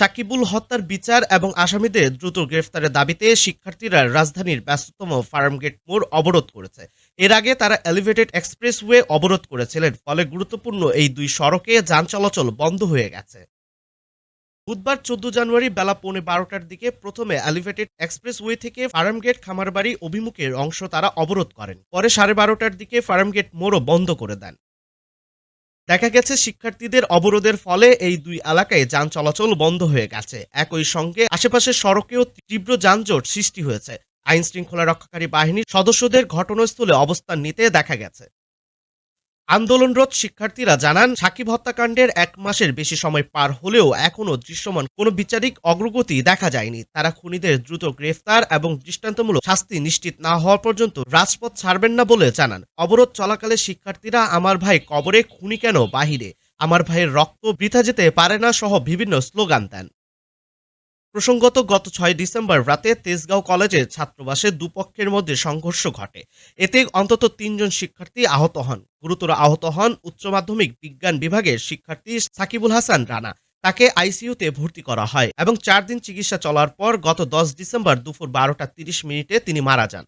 সাকিবুল হত্যার বিচার এবং আসামিদের দ্রুত গ্রেফতারের দাবিতে শিক্ষার্থীরা রাজধানীর ব্যস্ততম ফার্মগেট মোড় অবরোধ করেছে। এর আগে তারা এলিভেটেড এক্সপ্রেসওয়ে অবরোধ করেছিলেন, ফলে গুরুত্বপূর্ণ এই দুই সড়কে যান চলাচল বন্ধ হয়ে গেছে। বুধবার চোদ্দ জানুয়ারি বেলা পৌনে বারোটার দিকে প্রথমে এলিভেটেড এক্সপ্রেসওয়ে থেকে ফার্মগেট খামারবাড়ি অভিমুখের অংশ তারা অবরোধ করেন। পরে সাড়ে বারোটার দিকে ফার্মগেট মোড়ও বন্ধ করে দেন। দেখা গেছে শিক্ষার্থীদের অবরোধের ফলে এই দুই এলাকায় যান চলাচল বন্ধ হয়ে গেছে। একই সঙ্গে আশেপাশের সড়কেও তীব্র যানজট সৃষ্টি হয়েছে। আইন শৃঙ্খলা রক্ষাকারী বাহিনীর সদস্যদের ঘটনাস্থলে অবস্থান নিতে দেখা গেছে। আন্দোলনরত শিক্ষার্থীরা জানান, সাকিব হত্যাকাণ্ডের এক মাসের বেশি সময় পার হলেও এখনও দৃশ্যমান কোনো বিচারিক অগ্রগতি দেখা যায়নি। তারা খুনিদের দ্রুত গ্রেফতার এবং দৃষ্টান্তমূলক শাস্তি নিশ্চিত না হওয়া পর্যন্ত রাজপথ ছাড়বেন না বলে জানান। অবরোধ চলাকালে শিক্ষার্থীরা, আমার ভাই কবরে, খুনি কেন বাহিরে? আমার ভাইয়ের রক্ত বৃথা যেতে পারে না সহ বিভিন্ন স্লোগান দেন। প্রসঙ্গত, গত ছয় ডিসেম্বর রাতে তেজগাঁও কলেজের ছাত্রবাসে দুপক্ষের মধ্যে সংঘর্ষ ঘটে। এতে অন্তত তিনজন শিক্ষার্থী আহত হন। গুরুতর আহত হন উচ্চ মাধ্যমিক বিজ্ঞান বিভাগের শিক্ষার্থী সাকিবুল হাসান রানা। তাকে আইসিইউতে ভর্তি করা হয় এবং চার দিন চিকিৎসা চলার পর গত দশ ডিসেম্বর দুপুর বারোটা তিরিশ মিনিটে তিনি মারা যান।